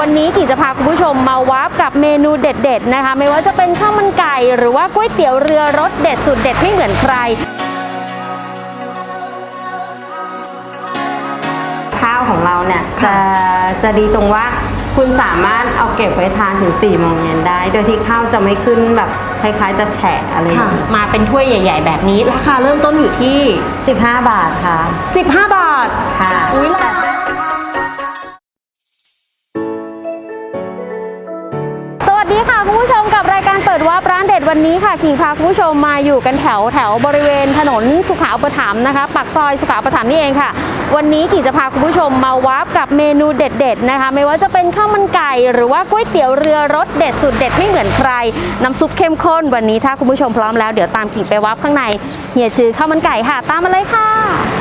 วันนี้กี่จะพาคุณผู้ชมมาวับกับเมนูเด็ด ๆ นะคะ ไม่ว่าจะเป็นข้าวมันไก่ หรือว่าก๋วยเตี๋ยวเรือรสเด็ดสุดเด็ดไม่เหมือนใคร ข้าวของเราเนี่ยจะจะดีตรงว่าคุณสามารถเอาเก็บไว้ทานถึง4ี่โมงเย็นได้ โดยที่ข้าวจะไม่ขึ้นแบบคล้าย ๆ จะแฉะอะไรอย่างค่ะนี้มาเป็นถ้วยใหญ่ ๆ แบบนี้ราคาเริ่มต้นอยู่ที่ 15 บาทค่ะ 15 บาทค่ะอุ้ยราคา วาร้านเด็ดวันนี้ค่ะกิ่งพาคุณผู้ชมมาอยู่กันแถวแถวบริเวณถนนสุขาอุปถัมภ์นะคะปากซอยสุขาอุปถัมภ์นี่เองค่ะ วันนี้กิ่งจะพาคุณผู้ชมมาวาร์ปกับเมนูเด็ดๆนะคะ ไม่ว่าจะเป็นข้าวมันไก่หรือว่าก๋วยเตี๋ยวเรือรสเด็ดสุดเด็ดไม่เหมือนใคร น้ำซุปเข้มข้นวันนี้ถ้าคุณผู้ชมพร้อมแล้วเดี๋ยวตามกิ่งไปวาร์ปข้างในเฮียจือข้าวมันไก่ค่ะ ตามมาเลยค่ะ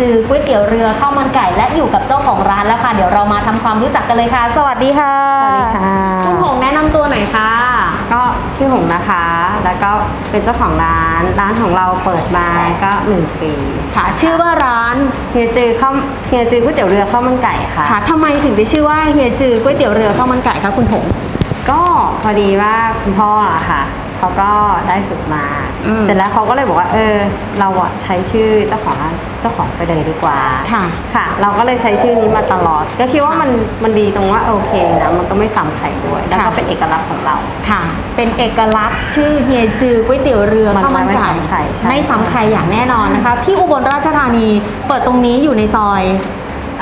จือก๋วยเตี๋ยวเรือข้าวมันไก่และอยู่กับเจ้าของร้านแล้วค่ะ เดี๋ยวเรามาทำความรู้จักกันเลยค่ะ สวัสดีค่ะสวัสดีค่ะคุณหงแนะนำตัวหน่อยค่ะ ก็ชื่อหงนะคะ แล้วก็เป็นเจ้าของร้าน ร้านของเราเปิดมาก็1ปีค่ะชื่อว่าร้านเฮียจือข้าวเฮียจือก๋วยเตี๋ยวเรือข้าวมันไก่ค่ะค่ะทำไมถึงได้ชื่อว่าเฮียจือก๋วยเตี๋ยวเรือข้าวมันไก่คะคุณหงก็พอดีว่าคุณพ่ออะค่ะ เขาก็ได้สูตรมา อืม เสร็จแล้วเขาก็เลยบอกว่า เออ เราอะใช้ชื่อเจ้าของร้านเจ้าของไปเลยดีกว่า ค่ะ ค่ะเราก็เลยใช้ชื่อนี้มาตลอด ก็คิดว่ามันมันดีตรงว่าโอเคนะมันก็ไม่ซ้ำใครด้วย แล้วก็ค่ะ เป็นเอกลักษณ์ของเรา ค่ะ เป็นเอกลักษณ์ชื่อเฮียจือก๋วยเตี๋ยวเรือมันข้าวมันไม่ไก่ซ้ำใครใช่ ไม่ซ้ำใครอย่างแน่นอนนะคะ ที่อุบลราชธานีเปิดตรงนี้อยู่ในซอย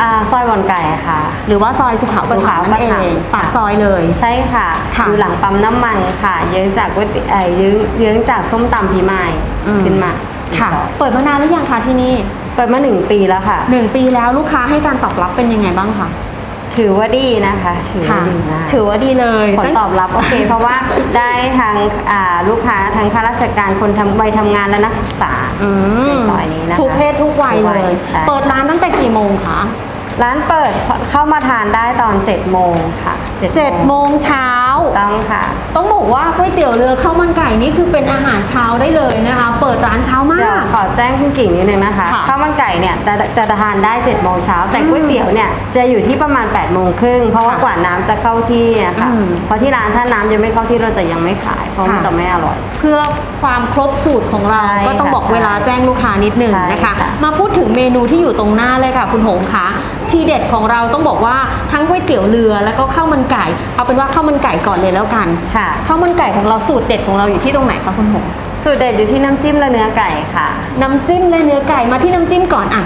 อ่าซอยบอนไก่ค่ะ หรือว่าซอยสุขาอุปถัมภ์นั่นเอสุขาอุปถัมงภ์ปากซอยเลย ใช่ค่ะค่ะอยู่หลังปั๊มน้ำมันค่ะ เยื้องจากก๋วยเตี๋ยวเอ่อเยื้องเยื้องจากส้มตำพิมายอืม ขึ้นมาค่ะ เปิดมานานหรือยังคะที่นี่เปิดมาหนึ่งปีแล้วค่ะ หนึ่งปีแล้วลูกค้าให้การตอบรับเป็นยังไงบ้างคะ ถือว่าดีนะคะ ถือว่าดีนะถือว่าดีเลยผลตอบรับโอเคเพราะว่าได้ทางอ่าลูกค้าทั้งข้าราชการคนทำวัยทำงานและนักศึกษา อืมในซอยนี้นะคะทุกเพศทุกวัยทุกเลวัยยใช่ เปิดร้านตั้งแต่กี่โมงคะ ร้านเปิดเข้ามาทานได้ตอน7จ็ดโมงค่ะ เจ็ดโมงเช้า ต้องค่ะ ต้องบอกว่าก๋วยเตี๋ยวเรือข้าวมันไก่นี่คือเป็นอาหารเช้าได้เลยนะคะ เปิดร้านเช้ามาเดี๋ยวก ขอแจ้งคุณกิ่งนิดนึงนะคะค่ะข้าวมันไก่เนี่ยจะจะทานได้7จ็ดโมงเช้าแต่อืมก๋วยเตี๋ยวเนี่ยจะอยู่ที่ประมาณ8ปดโมงครึ่งเพราะว่าค่ะกว่าน้ำจะเข้าที่นะคะอืมเพราะที่ร้านถ้าน้ำยังไม่เข้าที่เราจะยังไม่ขาย เพราะมันค่ะ จะไม่อร่อย เพื่อความครบสูตรของเราใช่ก็ต้องบอกค่ะเวลาแจ้งลูกค้านิดหนึ่งใช่นะคะ ค่ะ มาพูดถึงเมนูที่อยู่ตรงหน้าเลยค่ะ คุณหงคะ ทีเด็ดของเราต้องบอกว่าทั้งก๋วยเตี๋ยวเรือแล้วก็ข้าวมันไก่ เอาเป็นว่าข้าวมันไก่ก่อนเลยแล้วกันค่ะ ข้าวมันไก่ของเราสูตรเด็ดของเราอยู่ที่ตรงไหนคะคุณหงสูตรเด็ดอยู่ที่น้ำจิ้มและเนื้อไก่ค่ะ น้ำจิ้มและเนื้อไก่มาที่น้ำจิ้มก่อนอะ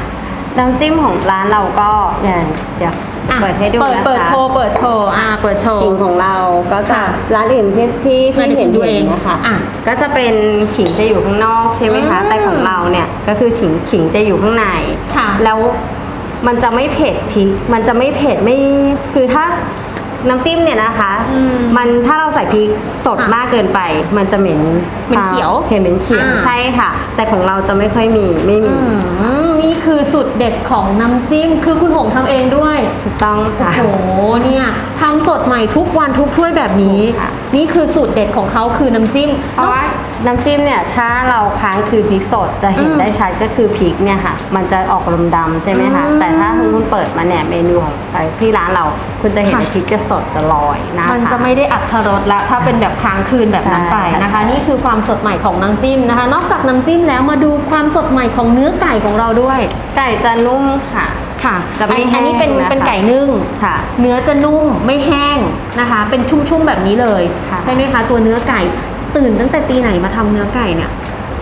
น้ำจิ้มของร้านเราก็อย่างเดี๋ยวอะเปิดให้ดูเปิดนะคะเปิดโชว์เปิดโชว์อ่าเปิดโชว์ขิงของเราก็จะค่ะร้านอื่นที่ที่อะที่เดี๋ยวเห็นดูเองนะคะอะก็จะเป็นขิงจะอยู่ข้างนอกใช่ไหมคะอืมแต่ของเราเนี่ยก็คือขิงขิงจะอยู่ข้างในค่ะแล้ว มันจะไม่เผ็ดพริก มันจะไม่เผ็ดไม่ คือถ้าน้ำจิ้มเนี่ยนะคะ อืมมันถ้าเราใส่พริกสดค่ะมากเกินไป มันจะเหม็นเหม็นเขียวเค็มเหม็นเขียวอ่า ใช่ค่ะ แต่ของเราจะไม่ค่อยมีไม่มี อืมนี่คือสูตรเด็ดของน้ำจิ้ม คือคุณหงทำเองด้วย ถูกต้องโอ้ค่ะ โห เนี่ยทำสดใหม่ทุกวันทุกถ้วยแบบนี้ ค่ะ นี่คือสูตรเด็ดของเขาคือน้ำจิ้มเพราะว่า น้ำจิ้มเนี่ยถ้าเราค้างคือพริกสดจะเห็นอืมได้ชัดก็คือพริกเนี่ยค่ะ มันจะออกลมดำใช่ไหมคะอืมแต่ถ้าคุณเปิดมาเนี่ยเมนูของที่ร้านเราคุณจะเห็นค่ะว่าพริกจะสดจะลอยนะมันคะจะไม่ได้อัตรสละถ้าเป็นแบบค้างคืนแบบนั้นไปนะคะใช่นี่คือความสดใหม่ของน้ำจิ้มนะคะ นอกจากน้ำจิ้มแล้วมาดูความสดใหม่ของเนื้อไก่ของเราด้วย ไก่จะนุ่มค่ะค่ะจะไม่อันอันนี้เป็นแห้งนะคะเป็นไก่นึ่งค่ะ เนื้อจะนุ่มไม่แห้งนะคะ เป็นชุ่มๆแบบนี้เลยค่ะใช่ไหมคะตัวเนื้อไก่ ตื่นตั้งแต่ตีไหนมาทำเนื้อไก่เนี่ย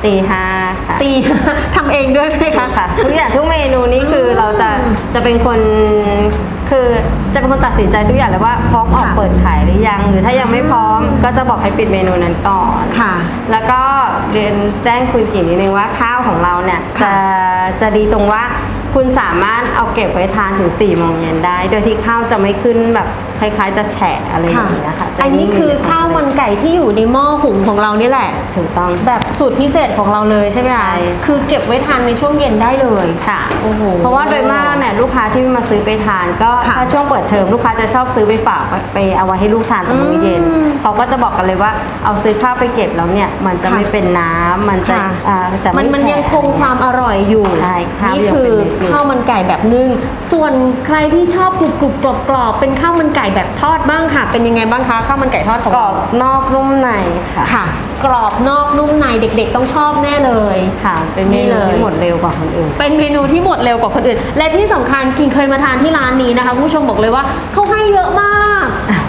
ตีห้าค่ะ ตี ทำเองด้วยไหมคะ ค่ะทุกอย่างทุกเมนูนี้คืออมเราจะจะเป็นคนคือจะเป็นคนตัดสินใจทุกอย่างเลยว่าพร้อมออกค่ะ เปิดขายหรือยัง หรือถ้ายังไม่พร้อมก็จะบอกให้ปิดเมนูนั้นก่อน ค่ะ แล้วก็เรียนแจ้งคุณกิ่งนิดนึงว่าข้าวของเราเนี่ยค่ะจะจะดีตรงว่า คุณสามารถเอาเก็บไว้ทานถึง4ี่โมงเย็นได้ โดยที่ข้าวจะไม่ขึ้นแบบคล้ายๆ จะแฉะอะไรอย่างเงี้ยค่ะจะอันนี้คือข้าวมันไก่ที่อยู่ในหม้อหุงของเรานี่แหละ ถูกต้อง แบบสูตรพิเศษของเราเลยใช่ไหมคะ ใช่ คือเก็บไว้ทานในช่วงเย็นได้เลย ค่ะ โอ้โห เพราะว่าโดยมากเนี่ยลูกค้าที่มาซื้อไปทานก็ค่ะถ้าช่วงเปิดเทอมลูกค้าจะชอบซื้อไปฝากไปเอาไว้ให้ลูกทานตอนมื้อเย็น อืมเขาก็จะบอกกันเลยว่าเอาซื้อข้าวไปเก็บแล้วเนี่ยมันจะค่ะ ไม่เป็นน้ำมันจะค่ะอ่าจะมันไมันยังแฉะคงความอร่อยอยู่ ใช่ข้าวนี่ยังคือเป็นเม็ดอยู่ข้าวมันไก่แบบนึ่ง ส่วนใครที่ชอบกรุบกรุบกรอบกรอบๆเป็นข้าวมันไก่แบบทอดบ้างค่ะ เป็นยังไงบ้างคะข้าวมันไก่ทอดของกรเราอบนอกนุ่มในค่ะค่ะ กรอบนอกนุ่มในเด็กๆ ต้องชอบแน่เลยค่ะเป็นเมนี่นูเลยที่หมดเร็วกว่าคนอื่น เป็นเมนูที่หมดเร็วกว่าคนอื่น และที่สำคัญกินเคยมาทานที่ร้านนี้นะคะคุณผู้ชมบอกเลยว่าเขาให้เยอะมาก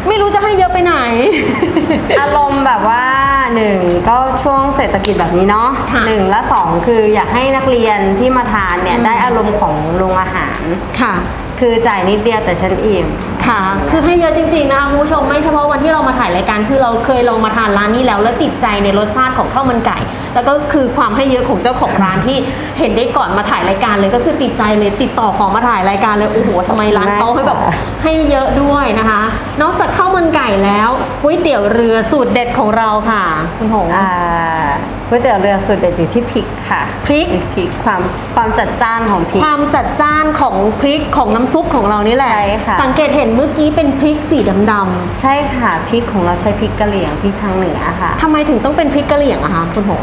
ไม่รู้จะให้เยอะไปไหน อารมณ์แบบว่า หนึ่งก็ช่วงเศรษฐกิจแบบนี้เนาะค่ะหนึ่งและสองคืออยากให้นักเรียนที่มาทานเนี่ยอืม ได้อารมณ์ของโรงอาหาร ค่ะ คือจ่ายนิดเดียวแต่ฉันอิ่ม ค่ะ คือให้เยอะจริงๆนะคะคุณผู้ชมไม่เฉพาะวันที่เรามาถ่ายรายการคือเราเคยลองมาทานร้านนี้แล้ว แล้วติดใจในรสชาติของข้าวมันไก่ แล้วก็คือความให้เยอะของเจ้าของร้านที่เห็นได้ก่อนมาถ่ายรายการเลยก็คือติดใจเลยติดต่อของมาถ่ายรายการเลยโอ้โหทำไมร้านเขาให้แบบให้เยอะด้วยนะคะ นอกจากข้าวมันไก่แล้วก๋วยเตี๋ยวเรือสูตรเด็ดของเราค่ะคุณหงอ่าก๋วยเตี๋ยวเรือสุดเด็ดอยู่ที่พริกค่ะพริกพริกความความจัดจ้านของพริก ความจัดจ้านของพริกของน้ำซุปของเรานี่แหละใช่ค่ะสังเกตเห็นเมื่อกี้เป็นพริกสีดำๆใช่ค่ะพริกของเราใช้พริกกะเหรี่ยงพริกทางเหนือค่ะทำไมถึงต้องเป็นพริกกะเหรี่ยงอะคะคุณหง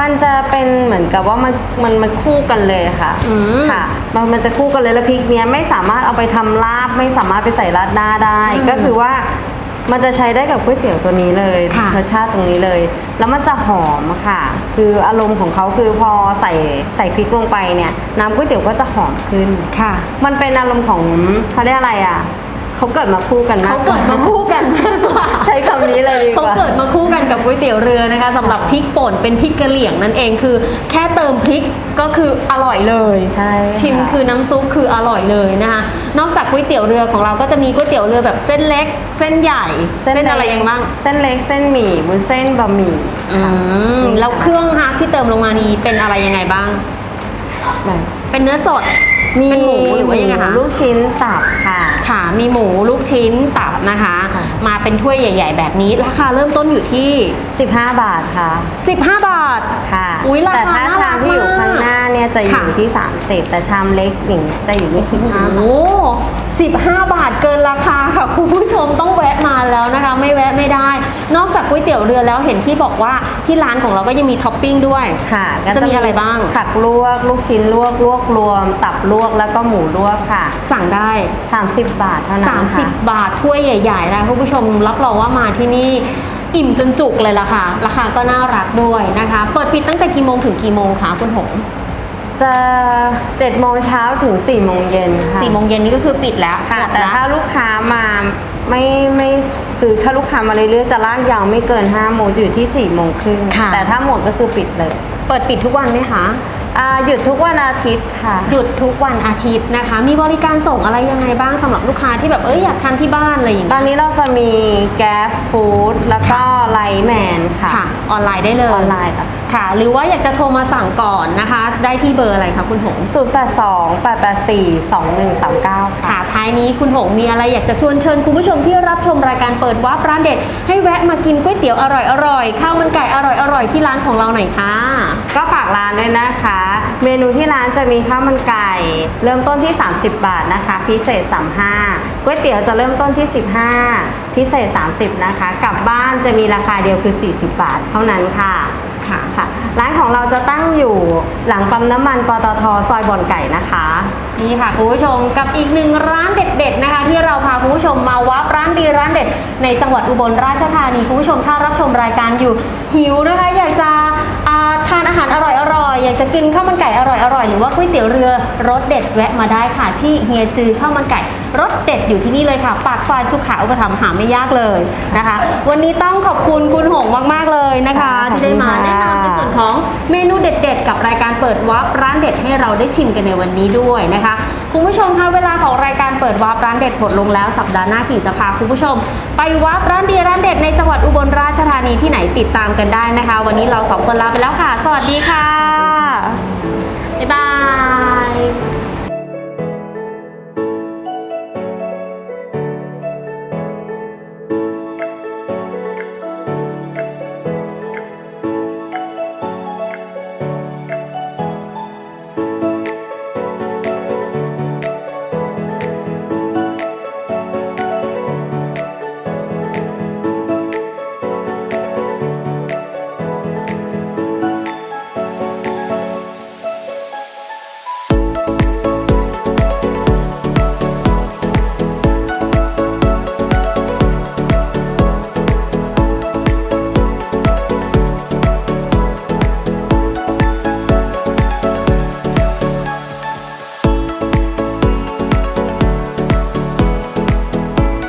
มันจะเป็นเหมือนกับว่ามันมันมันคู่กันเลยค่ะอืม ค่ะมันมันจะคู่กันเลยแล้วพริกเนี้ยไม่สามารถเอาไปทำลาบไม่สามารถไปใส่ราดหน้าได้ อืมก็คือว่ามันจะใช้ได้กับก๋วยเตี๋ยวตัวนี้เลยค่ะรสชาติตรงนี้เลย แล้วมันจะหอมค่ะ คืออารมณ์ของเขาคือพอใส่ใส่พริกลงไปเนี่ยน้ำก๋วยเตี๋ยวก็จะหอมขึ้น ค่ะ มันเป็นอารมณ์ของเขาเรียกอะไรอะ เขาเกิดมาคู่กันมากเขาเกิดมาคู่กันมากกว่าใช้คำนี้เลยดีกเขาว่า เกิดมาคู่กันกับก๋วยเตี๋ยวเรือนะคะสำหรับพริกป่นเป็นพริกกะเหรี่ยงนั่นเองคือ แค่เติมพริกก็คืออร่อยเลยใช่ค่ะชิมคือน้ำซุปคืออร่อยเลยนะคะนอกจากก๋วยเตี๋ยวเรือของเราก็จะมีก๋วยเตี๋ยวเรือแบบเส้นเล็ก เส้นใหญ่เส้นอะไรยังบ้างเส้นเล็กเส้นหมี่บุนเส้นบะหมี่อืมแล้วเครื่องฮะที่เติมลงมานี้เป็นอะไรยังไงบ้าง แบบเป็นเนื้อสด เป็นหมูหรือว่ายังไงคะหมูลูกชิ้นตับค่ะ ค่ะ มีหมูลูกชิ้นตับนะคะ ค่ะ มาเป็นถ้วยใหญ่ ๆ แบบนี้ราคาเริ่มต้นอยู่ที่ 15 บาทค่ะ 15 บาท ค่ะ อุ๊ยราคาแต่ถ้าน่ารักชามที่อยู่ข้างหน้าเนี่ยจะอยู่ค่ะ ที่ 30 แต่ชามเล็กอย่างเงี้ยจะอยู่ที่15บาท โอ้15บาทเกินราคาค่ะ คุณผู้ชมต้องแวะมาแล้วนะคะ ไม่แวะไม่ได้ นอกจากก๋วยเตี๋ยวเรือแล้วเห็นที่บอกว่าที่ร้านของเราก็ยังมีท็อปปิ้งด้วย ค่ะก็จะมีอะไรบ้างผักลวก ลูกชิ้นลวก ลวกรวม ตับลวกแล้วก็หมูลวกค่ะ สั่งได้ 30 บาทเท่านั้นค่ะ 30 บาทถ้วยใหญ่ๆนะคุณผู้ชมรับรองว่ามาที่นี่อิ่มจนจุกเลยล่ะค่ะ ราคาก็น่ารักด้วยนะคะ เปิดปิดตั้งแต่กี่โมงถึงกี่โมงคะคุณหงจะ7โมงเช้าถึง4โมงเย็นค่ะสี่โมงเย็นนี่ก็คือปิดแล้วค่ะ หมดแต่แล้วถ้าลูกค้ามาไม่ไม่คือถ้าลูกค้ามาเรื่อยๆจะลากยาวไม่เกิน5โมงจะอยู่ที่4โมงครึ่งค่ะ แต่ถ้าหมดก็คือปิดเลย เปิดปิดทุกวันไหมคะ อ่าหยุดทุกวันอาทิตย์ค่ะ หยุดทุกวันอาทิตย์นะคะ มีบริการส่งอะไรยังไงบ้างสำหรับลูกค้าที่แบบเอ้ยอยากทานที่บ้านอะไรอย่างตอเงี้นยนี้เราจะมีแก๊ปฟู้ดแล้วก็ไลแมนค่ะ ค่ะ ออนไลน์ได้เลยออนไลน์ค่ะ ค่ะ หรือว่าอยากจะโทรมาสั่งก่อนนะคะ ได้ที่เบอร์อะไรคะคุณหง 0 8 2 8 8 4 2 1 3 9 ค่ะ ค่ะท้ายนี้คุณหงมีอะไรอยากจะชวนเชิญคุณผู้ชมที่รับชมรายการเปิดวาร์ปร้านเด็ด ให้แวะมากินก๋วยเตี๋ยวอร่อยๆ ข้าวมันไก่อร่อยๆ ที่ร้านของเราหน่อยค่ะ ก็ฝากร้านด้วยนะคะ เมนูที่ร้านจะมีข้าวมันไก่ เริ่มต้นที่ 30 บาทนะคะ พิเศษ 35ก๋วยเตี๋ยวจะเริ่มต้นที่ 15 พิเศษ 30 นะคะ กลับบ้านจะมีราคาเดียวคือ 40 บาท เท่านั้นค่ะค่ะค่ะ ร้านของเราจะตั้งอยู่หลังปั๊มน้ำมันปตทซอยบ่อนไก่นะคะ นี่ค่ะคุณผู้ชมกับอีกหนึ่งร้านเด็ด ๆนะคะ ที่เราพาคุณผู้ชมมาวับร้านดีร้านเด็ด ในจังหวัดอุบลราชธานีคุณผู้ชมถ้ารับชมรายการอยู่หิวนะคะ อยากจะอ่าทานอาหารอร่อยๆ อยากจะกินข้าวมันไก่อร่อยๆหรือว่าก๋วยเตี๋ยวเรือรสเด็ดแวะมาได้ค่ะ ที่เฮียจือข้าวมันไก่รสเด็ดอยู่ที่นี่เลยค่ะ ปากซอยสุขาอุปถัมภ์หาไม่ยากเลยนะคะ วันนี้ต้องขอบคุณคุณหงมากๆเลยนะคะค่ะที่ได้มาขอบคุณแนะค่ะนำในส่วนของเมนูเด็ด ๆ กับรายการเปิดวาร์ปร้านเด็ดให้เราได้ชิมกันในวันนี้ด้วยนะคะคุณผู้ชมคะเวลาของรายการเปิดวาร์ปร้านเด็ดหมดลงแล้วสัปดาห์หน้ากิ่งจะพาคุณผู้ชม ไปวาร์ปร้านดีร้านเด็ดในจังหวัดอุบลราชธานีที่ไหนติดตามกันได้นะคะ วันนี้เราสองคนลาไปแล้วค่ะ สวัสดีค่ะ